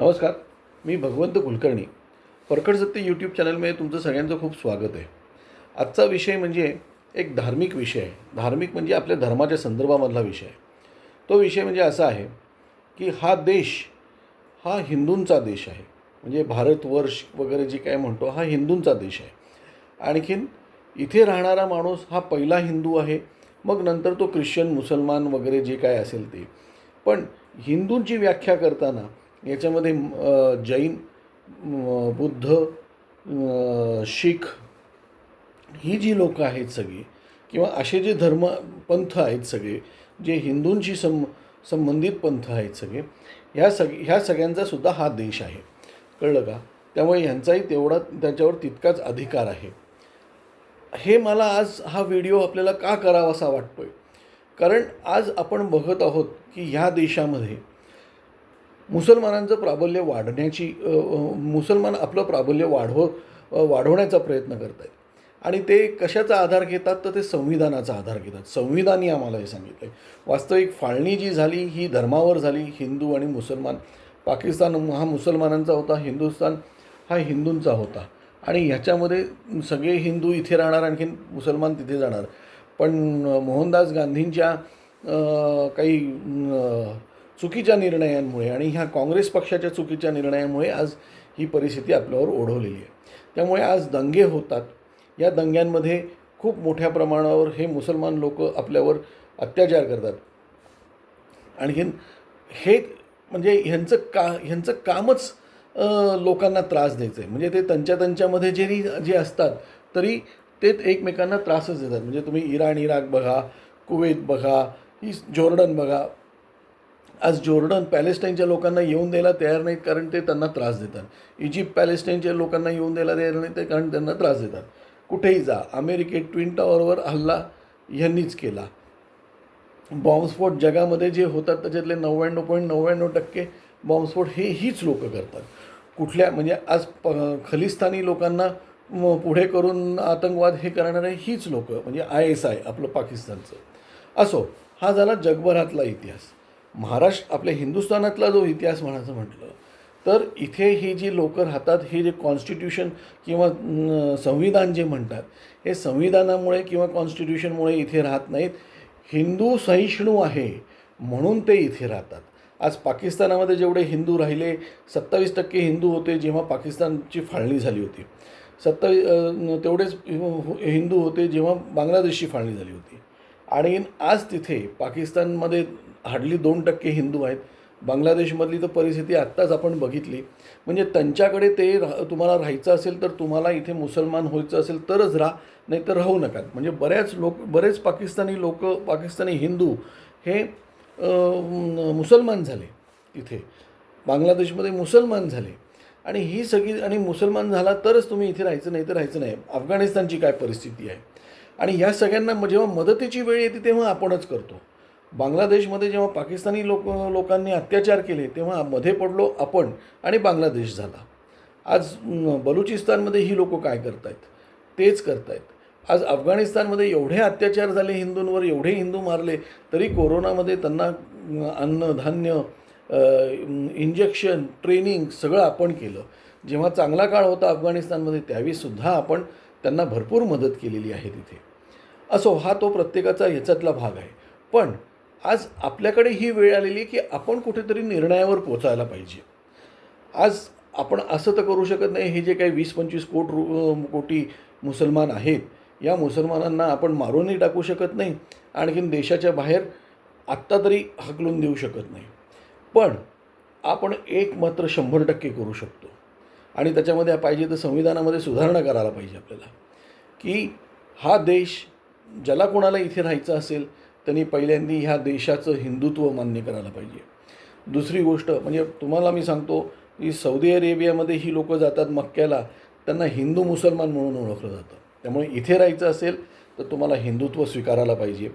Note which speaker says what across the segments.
Speaker 1: नमस्कार मी भगवंत कुलकर्णी. परखड सत्य यूट्यूब चॅनलमध्ये तुमचं सगळ्यांचं खूप स्वागत आहे. आजचा विषय म्हणजे एक धार्मिक विषय आहे. धार्मिक म्हणजे आपल्या धर्माच्या संदर्भामधला विषय आहे. तो विषय म्हणजे असा आहे की हा देश हा हिंदूंचा देश आहे. म्हणजे भारतवर्ष वगैरे जे काय म्हणतो हा हिंदूंचा देश आहे. आणखीन इथे राहणारा माणूस हा पहिला हिंदू आहे. मग नंतर तो ख्रिश्चन मुसलमान वगैरे जे काय असेल ते. पण हिंदूंची व्याख्या करताना याच्यामध्ये जैन बुद्ध शीख ही जी लोकं आहेत सगळी किंवा असे जे धर्म पंथ आहेत सगळे जे हिंदूंशी सं संबंधित पंथ आहेत सगळे ह्या सग ह्या सगळ्यांचा सुद्धा हा देश आहे. कळलं का? त्यामुळे ह्यांचाही तेवढा त्याच्यावर तितकाच अधिकार आहे. हे मला आज हा व्हिडिओ आपल्याला का करावासा वाटतो आहे कारण आज आपण बघत आहोत की ह्या देशामध्ये मुसलमानांचं प्राबल्य वाढण्याची मुसलमान आपलं प्राबल्य वाढव वाढवण्याचा प्रयत्न करत आहेत आणि ते कशाचा आधार घेतात? तर ते संविधानाचा आधार घेतात. संविधानी आम्हाला हे सांगितलं आहे वास्तविक फाळणी जी झाली ही धर्मावर झाली. हिंदू आणि मुसलमान. पाकिस्तान हा मुसलमानांचा होता हिंदुस्तान हा हिंदूंचा होता. आणि ह्याच्यामध्ये सगळे हिंदू इथे राहणार आणखीन मुसलमान तिथे जाणार. पण मोहनदास गांधींच्या काही चुकीच्या निर्णयांमुळे आणि ह्या काँग्रेस पक्षाच्या चुकीच्या निर्णयामुळे आज ही परिस्थिती आपल्यावर ओढवलेली आहे. त्यामुळे आज दंगे होतात. या दंग्यांमध्ये खूप मोठ्या प्रमाणावर हे मुसलमान लोक आपल्यावर अत्याचार करतात. आणखीन हे म्हणजे ह्यांचं का ह्यांचं कामच लोकांना त्रास द्यायचं आहे म्हणजे ते त्यांच्या त्यांच्यामध्ये जरी जे असतात तरी ते एकमेकांना त्रासच देतात. म्हणजे तुम्ही इराण इराक बघा कुवेत बघा ही जॉर्डन बघा आज जॉर्डन पॅलेस्टाईनच्या लोकांना येऊन द्यायला तयार नाहीत कारण ते त्यांना त्रास देतात. इजिप्त पॅलेस्टाईनच्या लोकांना येऊन द्यायला तयार नाहीत ते कारण त्यांना त्रास देतात. कुठेही जा. अमेरिकेत ट्विन टॉवरवर हल्ला ह्यांनीच केला. बॉम्बस्फोट जगामध्ये जे होतात त्याच्यातले नव्याण्णव पॉईंट नव्याण्णव टक्के बॉम्बस्फोट हे हीच लोकं करतात. कुठल्या म्हणजे आज प खलिस्तानी लोकांना पुढे करून आतंकवाद हे करणारे हीच लोकं म्हणजे आय एस आय आपलं पाकिस्तानचं. असो हा झाला जगभरातला इतिहास. महाराष्ट्र आपल्या हिंदुस्थानातला जो इतिहास म्हणायचं म्हटलं तर इथे ही जी लोकं राहतात हे जे कॉन्स्टिट्यूशन किंवा संविधान जे म्हणतात हे संविधानामुळे किंवा कॉन्स्टिट्यूशनमुळे इथे राहत नाहीत. हिंदू सहिष्णू आहे म्हणून ते इथे राहतात. आज पाकिस्तानामध्ये जेवढे हिंदू राहिले सत्तावीस टक्के हिंदू होते जेव्हा पाकिस्तानची फाळणी झाली होती. सत्तावीस तेवढेच हिंदू होते जेव्हा बांगलादेशची फाळणी झाली होती. आणि आज तिथे पाकिस्तानमध्ये हार्डली दोन टक्के हिंदू आहेत. बांगलादेशमधली तर परिस्थिती आत्ताच आपण बघितली. म्हणजे त्यांच्याकडे ते राह तुम्हाला राहायचं असेल तर तुम्हाला इथे मुसलमान व्हायचं असेल तरच राहा नाही तर राहू नका. म्हणजे बऱ्याच लोक बरेच पाकिस्तानी लोक पाकिस्तानी हिंदू हे मुसलमान झाले इथे. बांगलादेशमध्ये मुसलमान झाले. आणि ही सगळी आणि मुसलमान झाला तरच तुम्ही इथे राहायचं नाही तर राहायचं नाही. अफगाणिस्तानची काय परिस्थिती आहे? आणि ह्या सगळ्यांना जेव्हा मदतीची वेळ येते तेव्हा आपणच करतो. बांगलादेशमध्ये जेव्हा पाकिस्तानी लोक लोकांनी अत्याचार केले तेव्हा मध्ये पडलो आपण आणि बांगलादेश झाला. आज बलुचिस्तानमध्ये ही लोक काय करतायत? तेच करतायत. आज अफगाणिस्तानमध्ये एवढे अत्याचार झाले हिंदूंवर एवढे हिंदू मारले तरी कोरोनामध्ये त्यांना अन्न धान्य इंजेक्शन ट्रेनिंग सगळं आपण केलं. जेव्हा चांगला काळ होता अफगाणिस्तानमध्ये त्यावेळीसुद्धा आपण त्यांना भरपूर मदत केलेली आहे तिथे. असो हा तो प्रत्येकाचा ह्याच्यातला भाग आहे. पण आज आपल्याकडे ही वेळ आलेली आहे की आपण कुठेतरी निर्णयावर पोचायला पाहिजे. आज आपण असं तर करू शकत नाही हे जे काही वीस पंचवीस कोट रु कोटी मुसलमान आहेत या मुसलमानांना आपण मारूनही टाकू शकत नाही आणखीन देशाच्या बाहेर आत्ता तरी हकलून देऊ शकत नाही. पण आपण एक मात्र शंभर टक्के करू शकतो. आणि त्याच्यामध्ये पाहिजे तर संविधानामध्ये सुधारणा करायला पाहिजे आपल्याला. की हा देश ज्याला कोणाला इथे राहायचं असेल त्यांनी पहिल्यांदी ह्या देशाचं हिंदुत्व मान्य करायला पाहिजे. दुसरी गोष्ट म्हणजे तुम्हाला मी सांगतो की सौदी अरेबियामध्ये ही लोकं जातात मक्क्याला त्यांना हिंदू मुसलमान म्हणून ओळखलं जातं. त्यामुळे इथे राहायचं असेल तर तुम्हाला हिंदुत्व स्वीकारायला पाहिजे.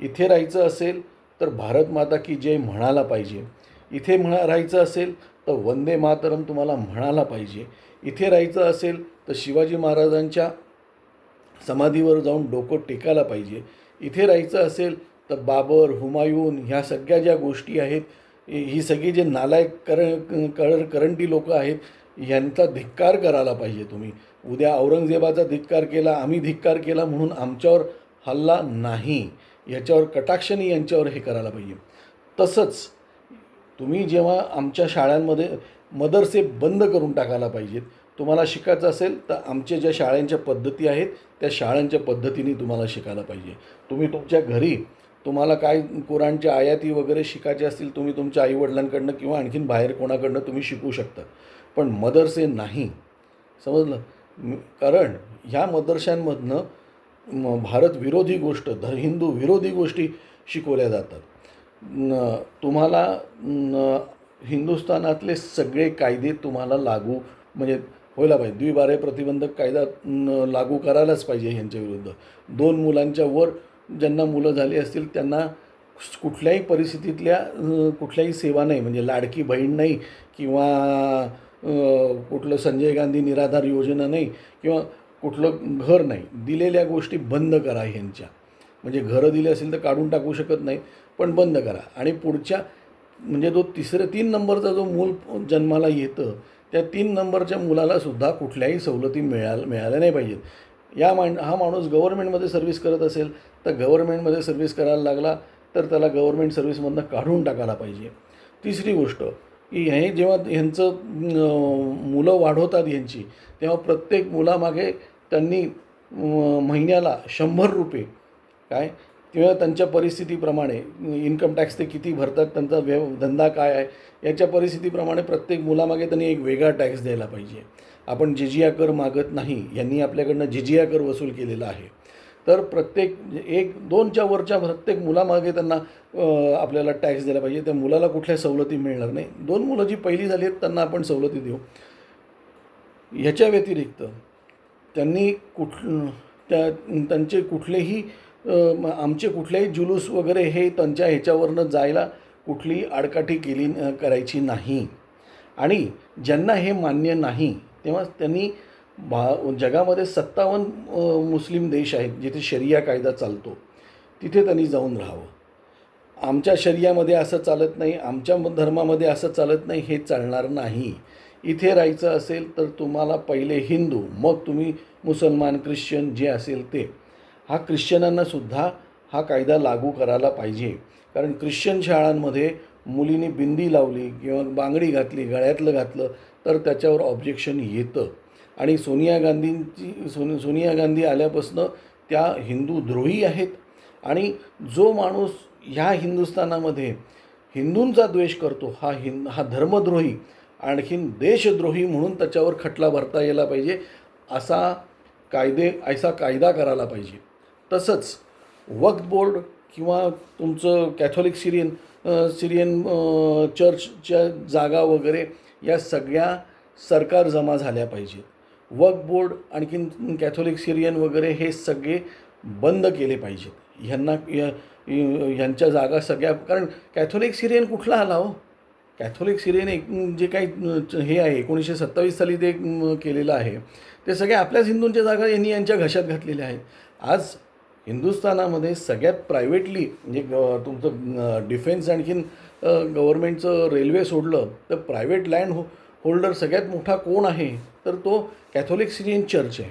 Speaker 1: इथे राहायचं असेल तर भारत माता की जय म्हणायला पाहिजे. इथे म्हणा राहायचं असेल तर वंदे मातरम तुम्हाला म्हणायला पाहिजे. इथे राहायचं असेल तर शिवाजी महाराजांच्या समाधीवर जाऊन डोकं टेकायला पाहिजे. इथे राहायचं असेल तर बाबर हुमायून ह्या सगळ्या ज्या गोष्टी आहेत ही सगळी जे नालायक कर कर करंटी लोकं आहेत यांचा धिक्कार करायला पाहिजे तुम्ही. उद्या औरंगजेबाचा धिक्कार केला आम्ही धिक्कार केला म्हणून आमच्यावर हल्ला नाही. याच्यावर कटाक्षाने यांच्यावर हे करायला पाहिजे. तसंच तुम्ही जेव्हा आमच्या शाळांमध्ये मदरसे बंद करून टाकायला पाहिजेत तुम्हाला शिकायचं असेल तर आमच्या ज्या शाळांच्या पद्धती आहेत त्या शाळांच्या पद्धतीने तुम्हाला शिकायला पाहिजे. तुम्ही तुमच्या घरी तुम्हाला काय कुराणच्या आयाती वगैरे शिकायचे असतील तुम्ही तुमच्या आईवडिलांकडनं किंवा आणखीन बाहेर कोणाकडनं तुम्ही शिकू शकता. पण मदरसे नाही. समजलं? कारण ह्या मदरशांमधनं भारत विरोधी गोष्ट ध हिंदू विरोधी गोष्टी शिकवल्या जातात. तुम्हाला हिंदुस्थानातले सगळे कायदे तुम्हाला लागू म्हणजे व्हायला पाहिजे. द्विबारे प्रतिबंधक कायदा लागू करायलाच पाहिजे ह्यांच्या विरुद्ध. दोन मुलांच्या वर ज्यांना मुलं झाली असतील त्यांना कुठल्याही परिस्थितीतल्या कुठल्याही सेवा नाही. म्हणजे लाडकी बहीण नाही किंवा कुठलं संजय गांधी निराधार योजना नाही किंवा कुठलं घर नाही. दिलेल्या गोष्टी बंद करा ह्यांच्या. म्हणजे घरं दिली असेल तर काढून टाकू शकत नाही पण बंद करा. आणि पुढच्या म्हणजे जो तिसऱ्या तीन नंबरचा जो मूल जन्माला येतं त्या तीन नंबरच्या मुलालासुद्धा कुठल्याही सवलती मिळाल मिळाल्या नाही पाहिजेत. या माण हा माणूस गव्हर्नमेंटमध्ये सर्व्हिस करत असेल तर गव्हर्नमेंटमध्ये सर्व्हिस करायला लागला तर त्याला गव्हर्नमेंट सर्व्हिसमधनं काढून टाकायला पाहिजे. तिसरी गोष्ट की हे जेव्हा ह्यांचं मुलं वाढवतात ह्यांची तेव्हा प्रत्येक मुलामागे त्यांनी महिन्याला शंभर रुपये काय? किंवा त्यांच्या परिस्थितीप्रमाणे इन्कम टॅक्स ते किती भरतात त्यांचा व्यव धंदा काय आहे याच्या परिस्थितीप्रमाणे प्रत्येक मुलामागे त्यांनी एक वेगळा टॅक्स द्यायला पाहिजे. आपण जिजिया कर मागत नाही यांनी आपल्याकडनं जिजिया कर वसूल केलेला आहे. तर प्रत्येक एक दोनच्या वरच्या प्रत्येक मुलामागे त्यांना आपल्याला टॅक्स द्यायला पाहिजे. त्या मुलाला कुठल्या सवलती मिळणार नाही. दोन मुलं जी पहिली झाली आहेत त्यांना आपण सवलती देऊ. ह्याच्या व्यतिरिक्त त्यांनी कुठ त्या त्यांचे कुठलेही आमचे कुठलेही जुलूस वगैरे हे त्यांच्या ह्याच्यावरनं जायला कुठलीही आडकाठी केली करायची नाही. आणि ज्यांना हे मान्य नाही तेव्हा त्यांनी भा जगामध्ये सत्तावन्न मुस्लिम देश आहेत जिथे शरिया कायदा चालतो तिथे त्यांनी जाऊन राहावं. आमच्या शरियामध्ये असं चालत नाही आमच्या धर्मामध्ये असं चालत नाही हे चालणार नाही. इथे राहायचं असेल तर तुम्हाला पहिले हिंदू मग तुम्ही मुसलमान ख्रिश्चन जे असेल ते. हा ख्रिश्चनांना सुद्धा हा कायदा लागू करायला पाहिजे. कारण ख्रिश्चन शाळांमध्ये मुलीने बिंदी लावली किंवा बांगडी घातली गळ्यातलं घातलं तर त्याच्यावर ऑब्जेक्शन येतं. आणि सोनिया गांधींची सोन सोनिया गांधी आल्यापासनं त्या हिंदू द्रोही आहेत. आणि जो माणूस ह्या हिंदुस्थानामध्ये हिंदूंचा द्वेष करतो हा हिंद हा धर्मद्रोही आणखीन देशद्रोही म्हणून त्याच्यावर खटला भरता यायला पाहिजे असा कायदे असा कायदा करायला पाहिजे. तसंच वक्फ बोर्ड किंवा तुमचं कॅथॉलिक सिरियन सिरियन चर्चच्या जागा वगैरे या सगळ्या सरकार जमा झाल्या पाहिजेत. वक्फ बोर्ड आणखीन कॅथोलिक सिरियन वगैरे हे सगळे बंद केले पाहिजेत. ह्यांना या- ह्यांच्या जागा सगळ्या कारण कॅथोलिक सिरियन कुठला आला हो? कॅथोलिक सिरियन एक जे काही हे आहे एकोणीसशे सत्तावीस साली ते केलेलं आहे. ते सगळे आपल्याच हिंदूंच्या जागा यांनी यांच्या घशात घातलेल्या आहेत. आज हिंदुस्थानामध्ये सगळ्यात प्रायव्हेटली म्हणजे ग- तुमचं डिफेन्स आणखीन गव्हर्मेंटचं रेल्वे सोडलं तर प्रायव्हेट लँड हो होल्डर सगळ्यात मोठा कोण आहे? तर तो कॅथोलिक सिरियन चर्च आहे.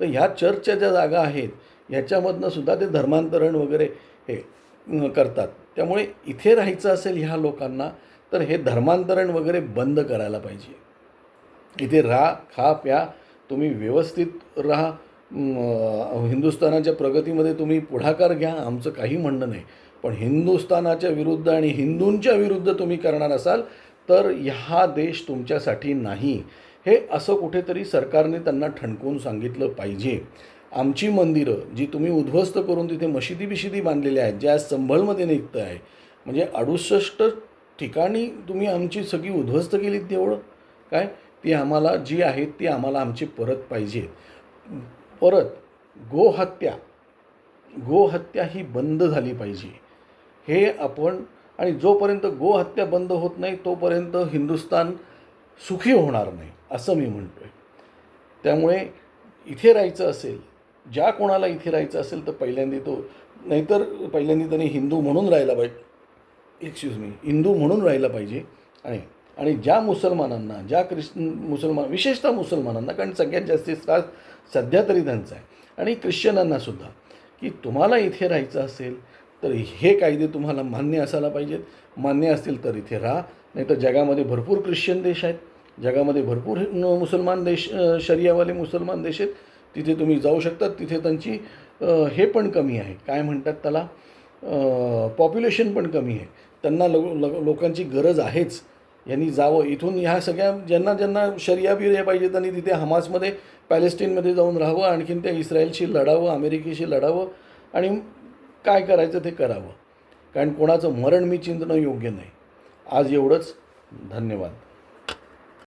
Speaker 1: तर ह्या चर्चच्या ज्या जागा आहेत ह्याच्यामधनं सुद्धा ते धर्मांतरण वगैरे हे करतात. त्यामुळे इथे राहायचं असेल ह्या लोकांना तर हे धर्मांतरण वगैरे बंद करायला पाहिजे. इथे राहा खा प्या तुम्ही व्यवस्थित राहा हिंदुस्थानाच्या प्रगतीमध्ये तुम्ही पुढाकार घ्या आमचं काही म्हणणं नाही. पण हिंदुस्थानाच्या विरुद्ध आणि हिंदूंच्या विरुद्ध तुम्ही करणार असाल तर हा देश तुमच्यासाठी नाही. हे असं कुठेतरी सरकारने त्यांना ठणकवून सांगितलं पाहिजे. आमची मंदिरं जी तुम्ही उद्ध्वस्त करून तिथे मशिदी बिशिदी बांधलेल्या आहेत ज्या संभळमध्ये निघतं आहे म्हणजे अडुसष्ट ठिकाणी तुम्ही आमची सगळी उद्ध्वस्त केलीत तेवढं? काय? ती आम्हाला जी आहेत ती आम्हाला आमची परत पाहिजे. परत गोहत्या गोहत्या ही बंद झाली पाहिजे. हे आपण आणि जोपर्यंत गोहत्या बंद होत नाही तोपर्यंत हिंदुस्तान सुखी होणार नाही असं मी म्हणतो आहे त्यामुळे इथे राहायचं असेल ज्या कोणाला इथे राहायचं असेल तर पहिल्यांदा तो नाहीतर पहिल्यांदा त्याने हिंदू म्हणून राहायला पाहिजे. एक्सक्यूज मी हिंदू म्हणून राहिला पाहिजे. आणि आणि ज्या मुसलमानांना ज्या ख्रिश्चन मुसलमान विशेषतः मुसलमानांना कारण सगळ्यात जास्तीत त्रास सध्या तरी त्यांचा आहे. आणि ख्रिश्चनांनासुद्धा की तुम्हाला इथे राहायचं असेल तर हे कायदे तुम्हाला मान्य असायला पाहिजेत. मान्य असतील तर इथे राहा. नाही तर जगामध्ये भरपूर ख्रिश्चन देश आहेत. जगामध्ये भरपूर मुसलमान देश शरियावाले मुसलमान देश आहेत. तिथे तुम्ही जाऊ शकता. तिथे त्यांची हे पण कमी आहे. काय म्हणतात त्याला? पॉप्युलेशन पण कमी आहे. त्यांना लो- लोकांची गरज आहेच. यांनी जावं. इथून ह्या सगळ्या ज्यांना ज्यांना शरिया बिरिया पाहिजे त्यांनी तिथे हमासमध्ये पॅलेस्टीनमध्ये जाऊन राहावं आणखीन त्या इस्रायलशी लढावं अमेरिकेशी लढावं आणि काय करायचं ते करावं. कारण कोणाचं मरण मी चिंतणं योग्य नाही. आज एवढंच. धन्यवाद.